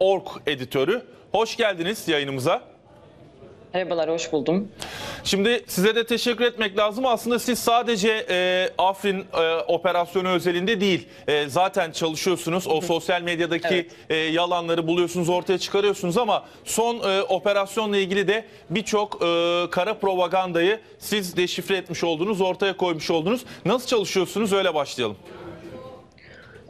Ork editörü. Hoş geldiniz yayınımıza. Merhabalar, hoş buldum. Şimdi size de teşekkür etmek lazım. Aslında siz sadece e, Afrin e, operasyonu özelinde değil, e, zaten çalışıyorsunuz. O sosyal medyadaki Evet. e, yalanları buluyorsunuz, ortaya çıkarıyorsunuz ama son e, operasyonla ilgili de birçok e, kara propagandayı siz deşifre etmiş oldunuz, ortaya koymuş oldunuz. Nasıl çalışıyorsunuz? Öyle başlayalım.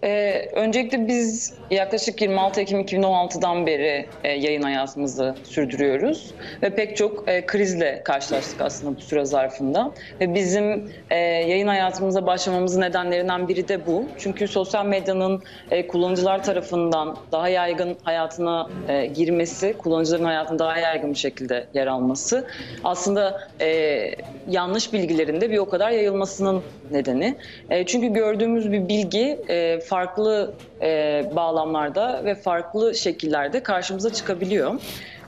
Ee, öncelikle biz yaklaşık 26 Ekim 2016'dan beri e, yayın hayatımızı sürdürüyoruz. Ve pek çok e, krizle karşılaştık aslında bu süre zarfında. Ve bizim e, yayın hayatımıza başlamamızın nedenlerinden biri de bu. Çünkü sosyal medyanın e, kullanıcılar tarafından daha yaygın hayatına e, girmesi, kullanıcıların hayatında daha yaygın bir şekilde yer alması aslında e, yanlış bilgilerin de bir o kadar yayılmasının nedeni. E, çünkü gördüğümüz bir bilgi e, farklı e, bağlamlarda ve farklı şekillerde karşımıza çıkabiliyor.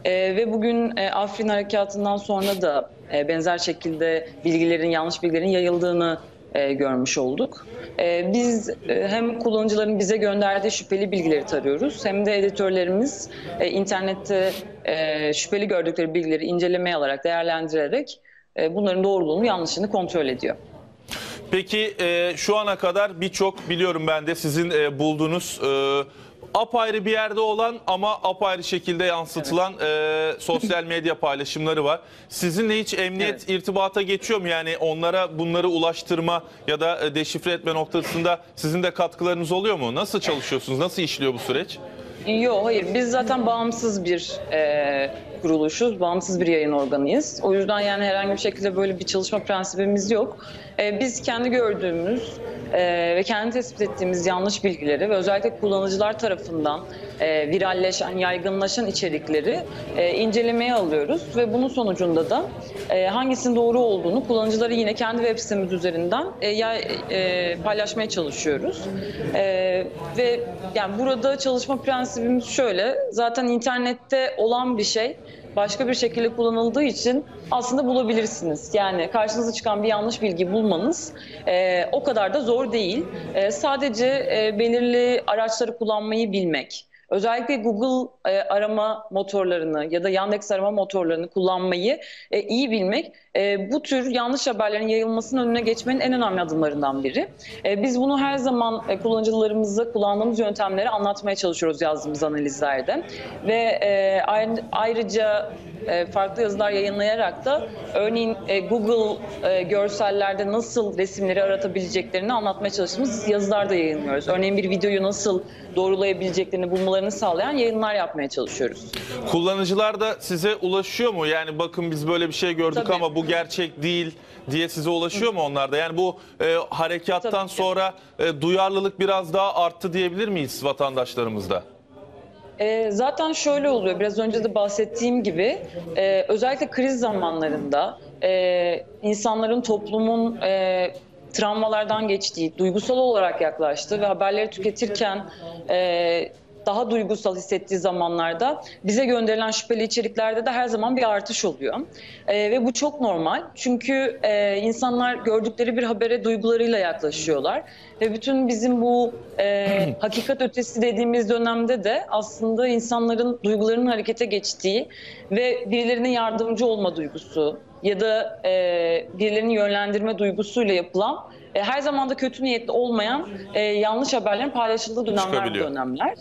E, ve bugün e, Afrin Harekatı'ndan sonra da e, benzer şekilde bilgilerin, yanlış bilgilerin yayıldığını e, görmüş olduk. E, biz e, hem kullanıcıların bize gönderdiği şüpheli bilgileri tarıyoruz hem de editörlerimiz e, internette e, şüpheli gördükleri bilgileri incelemeye alarak, değerlendirerek e, bunların doğruluğunu, yanlışını kontrol ediyor. Peki e, şu ana kadar birçok biliyorum ben de sizin e, bulduğunuz e, apayrı bir yerde olan ama apayrı şekilde yansıtılan e, sosyal medya paylaşımları var. Sizinle hiç emniyet Evet. irtibata geçiyor mu? Yani onlara bunları ulaştırma ya da e, deşifre etme noktasında sizin de katkılarınız oluyor mu? Nasıl çalışıyorsunuz? Nasıl işliyor bu süreç? Yok hayır biz zaten bağımsız bir e, kuruluşuz, bağımsız bir yayın organıyız. O yüzden yani herhangi bir şekilde böyle bir çalışma prensibimiz yok. E, biz kendi gördüğümüz e, ve kendi tespit ettiğimiz yanlış bilgileri ve özellikle kullanıcılar tarafından e, viralleşen, yaygınlaşan içerikleri e, incelemeye alıyoruz ve bunun sonucunda da e, hangisinin doğru olduğunu kullanıcıları yine kendi web sitemiz üzerinden e, yay- e, paylaşmaya çalışıyoruz. E, ve yani burada çalışma prensibimiz şöyle, zaten internette olan bir şey başka bir şekilde kullanıldığı için aslında bulabilirsiniz. Yani karşınıza çıkan bir yanlış bilgi bulmanız e, o kadar da zor değil. E, sadece e, belirli araçları kullanmayı bilmek. Özellikle Google e, arama motorlarını ya da Yandex arama motorlarını kullanmayı e, iyi bilmek e, bu tür yanlış haberlerin yayılmasının önüne geçmenin en önemli adımlarından biri. E, biz bunu her zaman e, kullanıcılarımıza kullandığımız yöntemleri anlatmaya çalışıyoruz yazdığımız analizlerde. Ve e, ayrı- ayrıca e, farklı yazılar yayınlayarak da örneğin e, Google e, görsellerde nasıl resimleri aratabileceklerini anlatmaya çalıştığımız yazılar da yayınlıyoruz. Örneğin bir videoyu nasıl doğrulayabileceklerini bulmalarını sağlayan yayınlar yapmaya çalışıyoruz. Kullanıcılar da size ulaşıyor mu? Yani bakın biz böyle bir şey gördük Tabii. ama bu gerçek değil diye size ulaşıyor mu onlar da? Yani bu e, harekattan Tabii ki. sonra e, duyarlılık biraz daha arttı diyebilir miyiz vatandaşlarımızda? E, zaten şöyle oluyor, biraz önce de bahsettiğim gibi e, özellikle kriz zamanlarında e, insanların toplumun e, travmalardan geçtiği, duygusal olarak yaklaştığı ve haberleri tüketirken e, daha duygusal hissettiği zamanlarda bize gönderilen şüpheli içeriklerde de her zaman bir artış oluyor. E, ve bu çok normal çünkü e, insanlar gördükleri bir habere duygularıyla yaklaşıyorlar. Ve bütün bizim bu e, hakikat ötesi dediğimiz dönemde de aslında insanların duygularının harekete geçtiği ve birilerine yardımcı olma duygusu ya da e, birilerini yönlendirme duygusuyla yapılan e, her zaman da kötü niyetli olmayan e, yanlış haberlerin paylaşıldığı dönemler dönemler.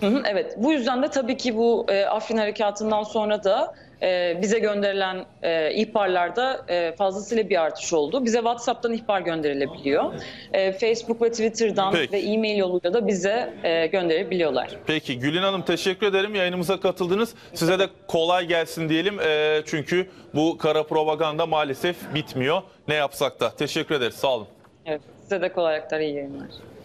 Hı hı, evet. Bu yüzden de tabii ki bu e, Afrin Harekatı'ndan sonra da e, bize gönderilen e, ihbarlarda e, fazlasıyla bir artış oldu. Bize WhatsApp'tan ihbar gönderilebiliyor. E, Facebook ve Twitter'dan Peki. ve e-mail yoluyla da bize e, gönderebiliyorlar. Peki Gülün Hanım teşekkür ederim yayınımıza katıldınız. Size de kolay gelsin diyelim E, çünkü bu kara propaganda maalesef bitmiyor. Ne yapsak da. Teşekkür ederiz sağ olun. Evet. Size de kolaylıklar, iyi yayınlar.